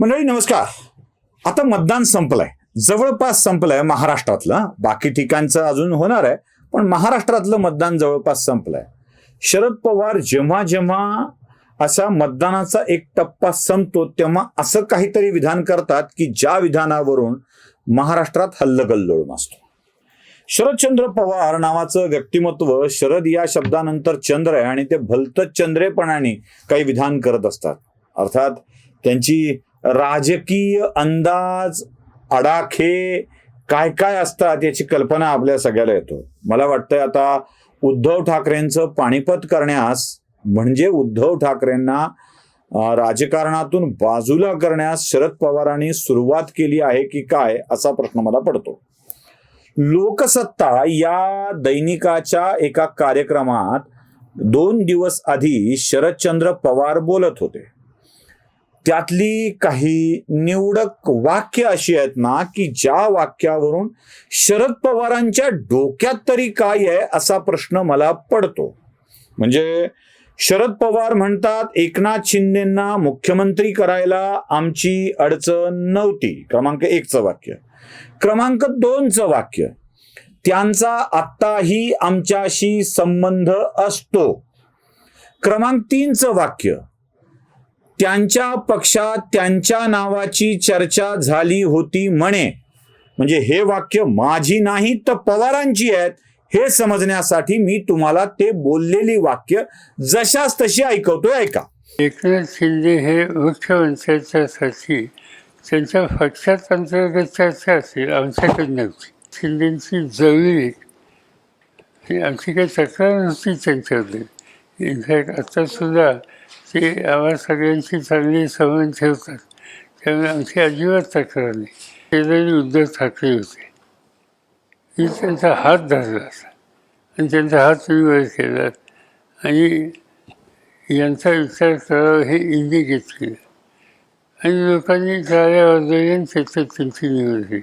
मंडळी नमस्कार. आता मतदान संपलंय. जवळपास संपलंय महाराष्ट्रातलं. बाकी ठिकाणचं अजून होणार आहे पण महाराष्ट्रातलं मतदान जवळपास संपलंय. शरद पवार जेव्हा जेव्हा असा मतदानाचा एक टप्पा संपतो तेव्हा असं काहीतरी विधान करतात की ज्या विधानावरून महाराष्ट्रात हल्लगल्लोळ मासतो शरदचंद्र पवार नावाचं व्यक्तिमत्व शरद या शब्दानंतर चंद्र आहे आणि ते भलतच चंद्रेपणाने काही विधान करत असतात. अर्थात त्यांची राजकीय अंदाज अडाखे काय काय असतात याची कल्पना आपल्या सगळ्याला येतो. मला वाटतं आता उद्धव ठाकरेंचं पाणीपत करण्यास म्हणजे उद्धव ठाकरेंना राजकारणातून बाजूला करण्यास शरद पवारांनी सुरुवात केली आहे की काय असा प्रश्न मला पडतो. लोकसत्ता या दैनिकाच्या एका कार्यक्रमात दोन दिवस आधी शरदचंद्र पवार बोलत होते. त्यातली काही निवडक वाक्य अशी आहेत ना की ज्या वाक्यावरून शरद पवारांच्या डोक्यात तरी काय आहे असा प्रश्न मला पडतो. म्हणजे शरद पवार म्हणतात एकनाथ शिंदेंना मुख्यमंत्री करायला आमची अडचण नव्हती. क्रमांक एकचं वाक्य. क्रमांक दोनचं वाक्य. त्यांचा आत्ताही आमच्याशी संबंध असतो. क्रमांक तीनचं वाक्य. त्यांच्या पक्षात त्यांच्या नावाची चर्चा झाली होती म्हणे. म्हणजे हे वाक्य माझी नाही तर पवारांची आहेत हे समजण्यासाठी मी तुम्हाला ते बोललेली वाक्य जशाच तशी ऐकवतोय ऐका. एकनाथ शिंदे हे मुख्यमंत्र्यांच्यासाठी त्यांच्या पक्षात अंतर्गत चर्चा असेल आमच्याकडे नव्हती. शिंदेची जवळीक आमची काही तक्रार नव्हती त्यांच्याबद्दल इनफॅक्ट आत्तासुद्धा ते आम्हा सगळ्यांशी चांगली संबंध ठेवतात. त्यामुळे आमची अजिबात तक्रार नाही. शेजारी उद्धव ठाकरे होते. मी त्यांचा हात धरला आणि त्यांचा हात तुम्ही वर केला. आणि यांचा विचार करावा हे इंडिकेट केलं आणि लोकांनी टाळ्या वाजवल्या त्याच्यात त्यांची निवड झाली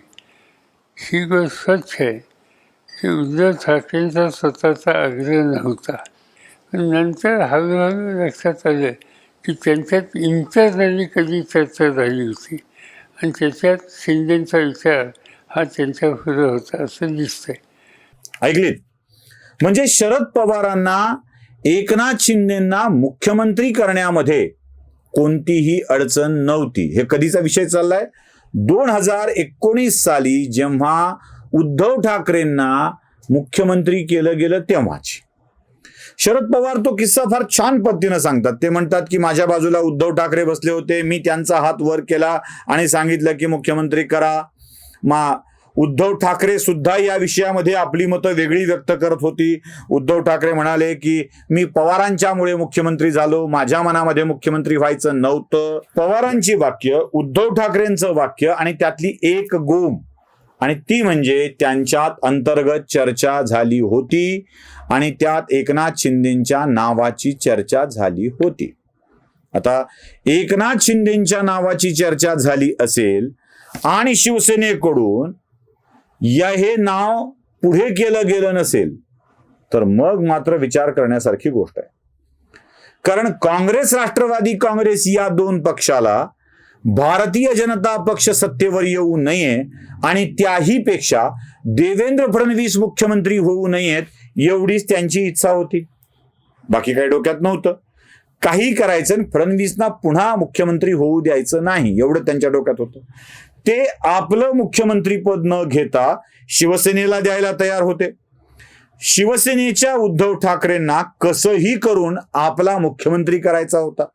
ही गोष्ट स्वच्छ आहे. की उद्धव ठाकरेंचा स्वतःचा आग्रह नव्हता. पण नंतर हळूहळू लक्षात आलं की त्यांच्यात इंटरनली कधी चर्चा झाली होती. आणि त्याच्यात शिंदेचा विचार हा त्यांच्या पुढे होता असं दिसतंय. ऐकलीत म्हणजे शरद पवारांना एकनाथ शिंदेना मुख्यमंत्री करण्यामध्ये कोणतीही अडचण नव्हती. हे कधीचा विषय चाललाय? दोन हजार एकोणीस साली जेव्हा उद्धव ठाकरेंना मुख्यमंत्री केलं गेलं तेव्हाची. शरद पवार तो किस्सा फार छान पद्धतीनं सांगतात. ते म्हणतात की माझ्या बाजूला उद्धव ठाकरे बसले होते मी त्यांचा हात वर केला आणि सांगितलं की मुख्यमंत्री करा. मा उद्धव ठाकरे सुद्धा या विषयामध्ये आपली मतं वेगळी व्यक्त करत होती. उद्धव ठाकरे म्हणाले की मी पवारांच्यामुळे मुख्यमंत्री झालो. माझ्या मनामध्ये मुख्यमंत्री व्हायचं नव्हतं. पवारांची वाक्य उद्धव ठाकरेंचं वाक्य आणि त्यातली एक गोम आणि ती म्हणजे त्यांच्यात अंतर्गत चर्चा झाली होती आणि त्यात एकनाथ शिंदेच्या नावाची चर्चा झाली होती. आता एकनाथ शिंदेच्या नावाची चर्चा झाली असेल आणि शिवसेनेकडून या हे नाव पुढे केलं गेलं नसेल तर मग मात्र विचार करण्यासारखी गोष्ट आहे. कारण काँग्रेस राष्ट्रवादी काँग्रेस या दोन पक्षाला भारतीय जनता पक्ष सत्तेवर येऊ नये आणि त्याही पेक्षा देवेंद्र फडणवीस मुख्यमंत्री होऊ नयेत एवढीच त्यांची इच्छा होती. बाकी काही डोक्यात नव्हतं. काही करायचं आणि फडणवीसना पुन्हा मुख्यमंत्री होऊ द्यायचं नाही एवढं त्यांच्या डोक्यात होतं. ते आपलं मुख्यमंत्रीपद न घेता शिवसेनेला द्यायला तयार होते. शिवसेनेच्या उद्धव ठाकरेंना कसंही करून आपला मुख्यमंत्री करायचा होता.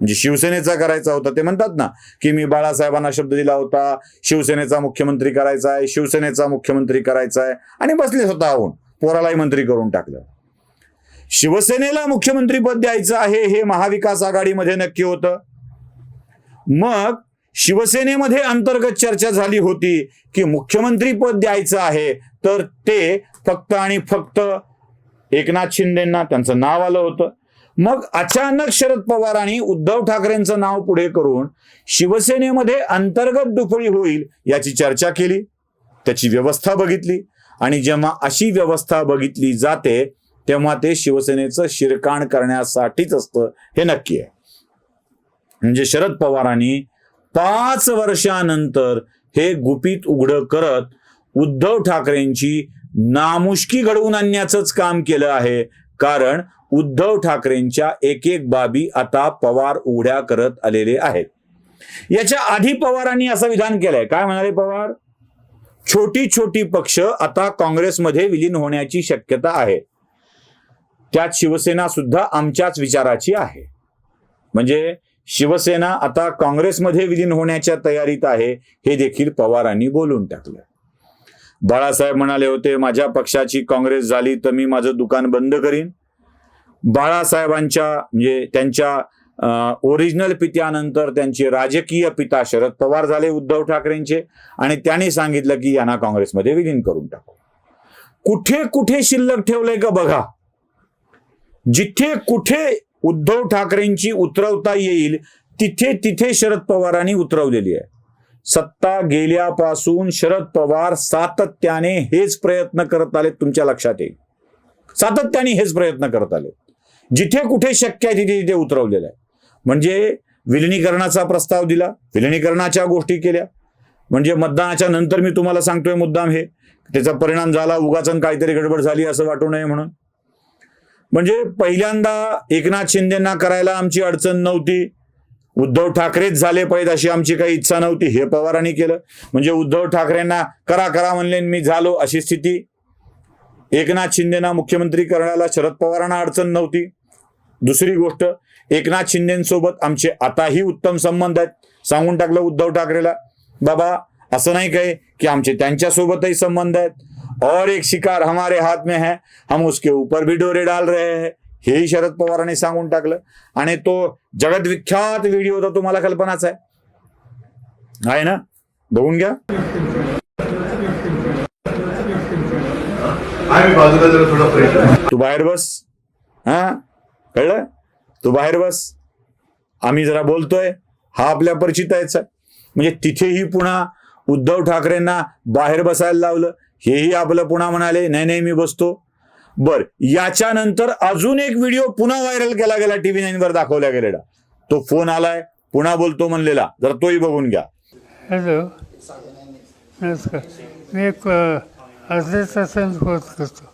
म्हणजे शिवसेनेचा करायचा होता ते म्हणतात ना की मी बाळासाहेबांना शब्द दिला होता शिवसेनेचा मुख्यमंत्री करायचा आहे शिवसेनेचा मुख्यमंत्री करायचा आहे आणि बसले स्वतःहून पोरालाही मंत्री करून टाकलं. शिवसेनेला मुख्यमंत्रीपद द्यायचं आहे हे महाविकास आघाडीमध्ये नक्की होतं. मग शिवसेनेमध्ये अंतर्गत चर्चा झाली होती की मुख्यमंत्री पद द्यायचं आहे तर ते फक्त आणि फक्त एकनाथ शिंदेंना त्यांचं नाव आलं होतं. मग अचानक शरद पवारांनी उद्धव ठाकरेंचं नाव पुढे करून शिवसेनेमध्ये अंतर्गत दुफळी होईल याची चर्चा केली त्याची व्यवस्था बघितली आणि जेव्हा अशी व्यवस्था बघितली जाते तेव्हा ते शिवसेनेचं शिरकाण करण्यासाठीच असतं हे नक्की आहे. म्हणजे शरद पवारांनी पाच वर्षानंतर हे गुपित उघड करत उद्धव ठाकरेंची नामुष्की घडवून आणण्याचंच काम केलं आहे. कारण उद्धव ठाकरेंच्या एक एक बाबी आता पवार उघड्या करत आलेले आहेत. याच्या आधी पवारांनी असं विधान केलंय. काय म्हणाले पवार? छोटी छोटी पक्ष आता काँग्रेसमध्ये विलीन होण्याची शक्यता आहे. त्यात शिवसेना सुद्धा आमच्याच विचाराची आहे. म्हणजे शिवसेना आता काँग्रेसमध्ये विलीन होण्याच्या तयारीत आहे हे देखील पवारांनी बोलून टाकलं. बाळासाहेब म्हणाले होते माझ्या पक्षाची काँग्रेस झाली तर मी माझं दुकान बंद करीन. बाळासाहेबांच्या म्हणजे त्यांच्या ओरिजिनल पित्यानंतर त्यांचे राजकीय पिता शरद पवार झाले उद्धव ठाकरेंचे आणि त्यांनी सांगितलं की यांना काँग्रेसमध्ये विलीन करून टाकू. कुठे कुठे शिल्लक ठेवलंय का बघा. जिथे कुठे उद्धव ठाकरेंची उतरवता येईल तिथे तिथे शरद पवारांनी उतरवलेली आहे. सत्ता गेल्यापासून शरद पवार सातत्याने हेच प्रयत्न करत आले तुमच्या लक्षात येईल. सातत्याने हेच प्रयत्न करत आले जिथे कुठे शक्य आहे तिथे तिथे उतरवलेलं आहे. म्हणजे विलिनीकरणाचा प्रस्ताव दिला विलिनीकरणाच्या गोष्टी केल्या. म्हणजे मतदानाच्या नंतर मी तुम्हाला सांगतोय मुद्दाम हे. त्याचा परिणाम झाला उगाच काहीतरी गडबड झाली असं वाटू नये म्हणून. म्हणजे पहिल्यांदा एकनाथ शिंदेना करायला आमची अडचण नव्हती. उद्धव ठाकरेच झाले पाहिजे अशी आमची काही इच्छा नव्हती. हे पवारांनी केलं. म्हणजे उद्धव ठाकरेंना करा करा म्हणले आणि मी झालो अशी स्थिती. एकनाथ शिंदेना मुख्यमंत्री करण्याला शरद पवारांना अडचण नव्हती. दुसरी गोष्ट एकनाथ शिंदेसोबत आमचे आताही उत्तम संबंध आहेत. सांगून टाकलं उद्धव ठाकरेला बाबा असं नाही काय की आमचे त्यांच्यासोबतही संबंध आहेत. और एक शिकार हमारे हाथ में है. हम उसके ऊपर भी डोरे डाल रहे हैं. हेही शरद पवारांनी सांगून टाकलं. आणि तो जगत विख्यात व्हिडिओ तर तुम्हाला कल्पनाच आहे. आहे ना? बघून घ्या. तू बाहेर बस. हा? कळलं? तू बाहेर बस. आम्ही जरा बोलतोय. हा आपल्या परिचित आहे. म्हणजे तिथेही पुन्हा उद्धव ठाकरेंना बाहेर बसायला लावलं. हेही आपलं पुन्हा म्हणाले नाही नाही मी बसतो. बर याच्यानंतर अजून एक व्हिडिओ पुन्हा व्हायरल केला गेला टीव्ही नाईन वर दाखवला गेलेला. तो फोन आलाय. पुन्हा बोलतो म्हणलेला. जर तोही बघून घ्या. हॅलो. नमस्कार. मी एक अ, तासाने फोन करतो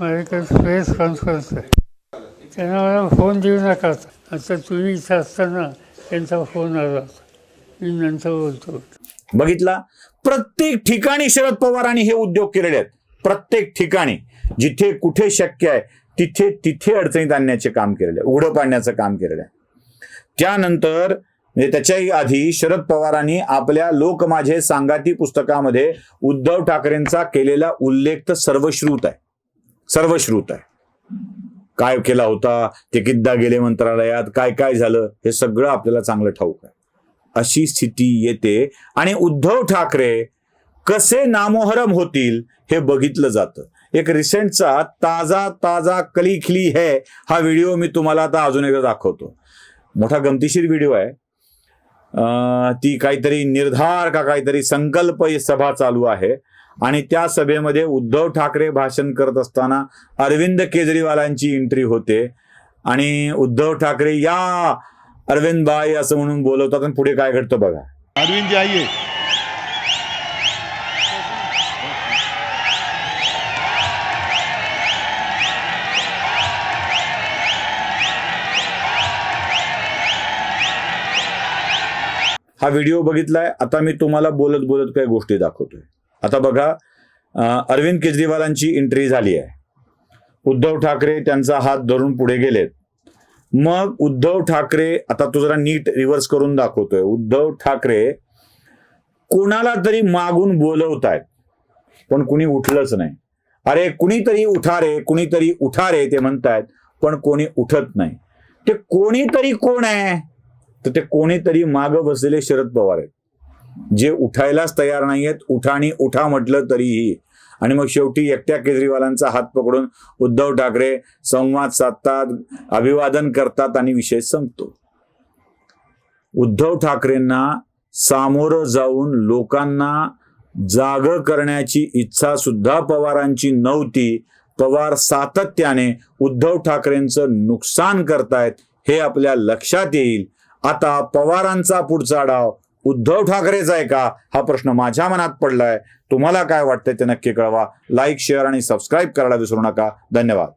माझ्याकडे कॉन्फरन्स आहे. त्यांना मला फोन देऊ नका. आता तुम्ही इथं असताना त्यांचा फोन आला. मी नंतर बोलतो. बघितला? प्रत्येक ठिकाणी शरद पवारांनी हे उद्योग केलेले आहेत. प्रत्येक ठिकाणी जिथे कुठे शक्य आहे तिथे तिथे अडचणीत आणण्याचे काम केलेले आहे. उघडं पाडण्याचं काम केलेलं आहे. त्यानंतर म्हणजे त्याच्याही आधी शरद पवारांनी आपल्या लोक माझे सांगाती पुस्तकामध्ये उद्धव ठाकरेंचा केलेला उल्लेख तर सर्वश्रुत आहे. सर्वश्रुत आहे. काय केला होता ते किद्दा गेले मंत्रालयात काय काय झालं हे सगळं आपल्याला चांगलं ठाऊक आहे. अशी स्थिती येते. आणि उद्धव ठाकरे कसे नामोहरम होतील हे बघितलं जातं. एक रिसेंटचा ताजा ताजा कली खिली है हा व्हिडिओ मी तुम्हाला आता अजून एकदा दाखवतो. मोठा गमतीशीर व्हिडिओ आहे. ती काहीतरी निर्धार का काहीतरी संकल्प सभा चालू आहे. आणि त्या सभेमध्ये उद्धव ठाकरे भाषण करत असताना अरविंद केजरीवालांची एंट्री होते. आणि उद्धव ठाकरे या अरविंद बाई असं म्हणून बोलवतात. आणि पुढे काय घडतं बघा. अरविंद जी आइए हा व्हिडिओ बघितलाय. आता मी तुम्हाला बोलत बोलत काही गोष्टी दाखवतोय. आता बघा अरविंद केजरीवालांची एंट्री झाली आहे. उद्धव ठाकरे त्यांचा हात धरून पुढे गेलेत. मग उद्धव ठाकरे आता तो जरा नीट रिव्हर्स करून दाखवतोय. उद्धव ठाकरे कोणाला तरी मागून बोलवत आहेत पण कुणी उठलंच नाही. अरे कुणीतरी उठा रे कुणीतरी उठा रे ते म्हणतायत पण कोणी उठत नाही. ते कोणीतरी कोण आहे? तर ते कोणीतरी मागं बसलेले शरद पवार आहेत. जे उठायलाच तयार नाही आहेत उठाणी उठा म्हटलं तरीही. आणि मग शेवटी एकट्या केजरीवालांचा हात पकडून उद्धव ठाकरे संवाद साधतात अभिवादन करतात आणि विषय संपतो. उद्धव ठाकरेंना सामोरं जाऊन लोकांना जाग करण्याची इच्छा सुद्धा पवारांची नव्हती. पवार सातत्याने उद्धव ठाकरेंचं नुकसान करतायत हे आपल्या लक्षात येईल. आता पवारांचा पुढचा डाव उद्धव ठाकरेचा आहे का? हा प्रश्न माझ्या मनात पडलाय. तुम्हाला काय वाटतंय ते नक्की कळवा. लाईक शेअर आणि सबस्क्राईब करायला विसरू नका. धन्यवाद.